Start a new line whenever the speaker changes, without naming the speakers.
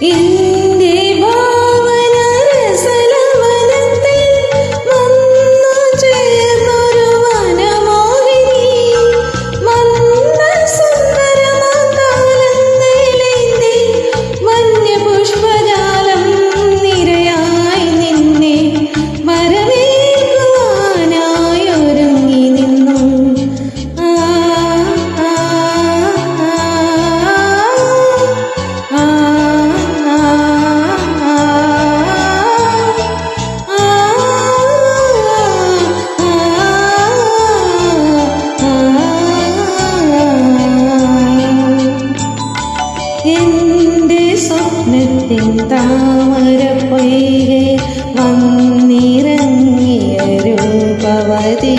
一 സ്വപ്നത്തിൻ താമര പൊയ്കെ വന്നിറങ്ങിയ രൂപവതി.